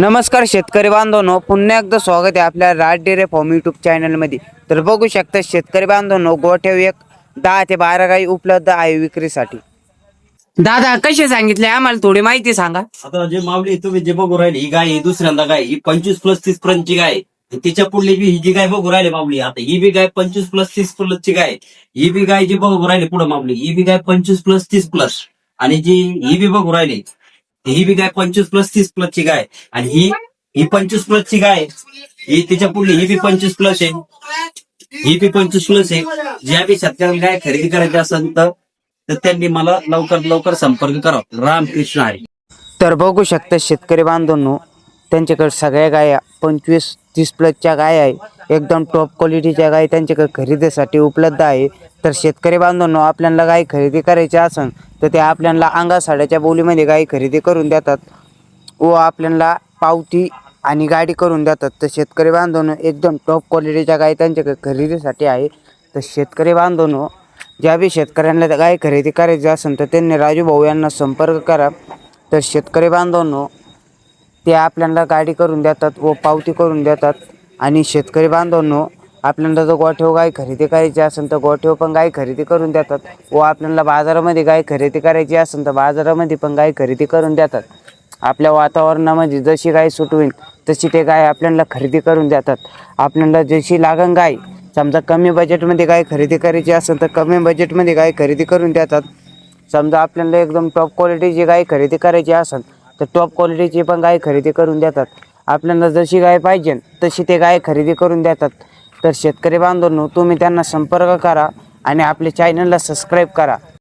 नमस्कार शेतकरी बांधवनो पुन्हा एकदा स्वागत आहे आपल्या राज डेरे फॉर्म युट्यूब चॅनलमध्ये तर बघू शकता शेतकरी बांधवनो गोठ्याव एक दहा ते बारा गाई उपलब्ध आहे विक्रीसाठी. दादा कसे सांगितले? आम्हाला थोडी माहिती सांगा. आता जे मावली तुम्ही जे बघू राहिले ही गाय ही दुसऱ्यांदा गाय ही पंचवीस प्लस तीस पर्यंतची गाय. आहे. आणि तिच्या पुढली बी ही जी गाय बघू राहिली मावली आता ही बी गाय पंचवीस प्लस तीस प्लस ची गाय. आहे. ही बी गाय जी बघू राहिली पुढे माऊली ही बी गाय पंचवीस प्लस तीस प्लस आणि जी ही बी बघू राहिली ही बी गाय पंचवीस प्लस तीस प्लस ची गाय. आणि ही ही पंचवीस प्लस ची गाय ही तिच्या पुढली ही बी पंचवीस प्लस आहे. ही बी पंचवीस प्लस आहे. ज्या बी शेतकऱ्याला गाय खरेदी करायची असेल तर त्यांनी मला लवकर लवकर संपर्क करावा रामकृष्ण आहे तर बघू शकता शेतकरी बांधवांनो त्यांच्याकडे सगळ्या गाया पंचवीस तीस प्लसच्या गाय आहे. एकदम टॉप क्वालिटीच्या गाय त्यांच्याकडे खरेदीसाठी उपलब्ध आहे. तर शेतकरी बांधवांनो आपल्याला गाय खरेदी करायची असेल तर ते आपल्याला अंगा साड्याच्या बोलीमध्ये गाय खरेदी करून देतात. व आपल्याला पावती आणि गाडी करून देतात. तर शेतकरी बांधवांनो एकदम टॉप क्वालिटीच्या गाय त्यांच्याकडे खरेदीसाठी आहे. तर शेतकरी बांधवांनो ज्या बी शेतकऱ्यांना गाय खरेदी करायची असेल तर त्यांनी राजू भाऊ यांना संपर्क करा. तर शेतकरी बांधवांनो ते आपल्याला गाडी करून देतात व पावती करून देतात. आणि शेतकरी बांधवांनो आपल्याला जर गोठेव गाय खरेदी करायची असेल तर गोठेव पण गाय खरेदी करून देतात. व आपल्याला बाजारामध्ये गाय खरेदी करायची असेल तर बाजारामध्ये पण गाय खरेदी करून देतात. आपल्या वातावरणामध्ये जशी गाय सुटवीन होईल तशी ते गाय आपल्याला खरेदी करून देतात. आपल्याला जशी लागण गाय समजा कमी बजेटमध्ये गाय खरेदी करायची असेल तर कमी बजेटमध्ये गाय खरेदी करून देतात. समजा आपल्याला एकदम टॉप क्वालिटीची गाय खरेदी करायची असेल तर टॉप क्वालिटीची पण गाय खरेदी करून देतात. आपल्याला जशी गाय पाहिजे तशी ते गाय खरेदी करून देतात. तर शेतकरी बांधवांनो तुम्ही त्यांना संपर्क करा आणि आपल्या चॅनलला सबस्क्राईब करा.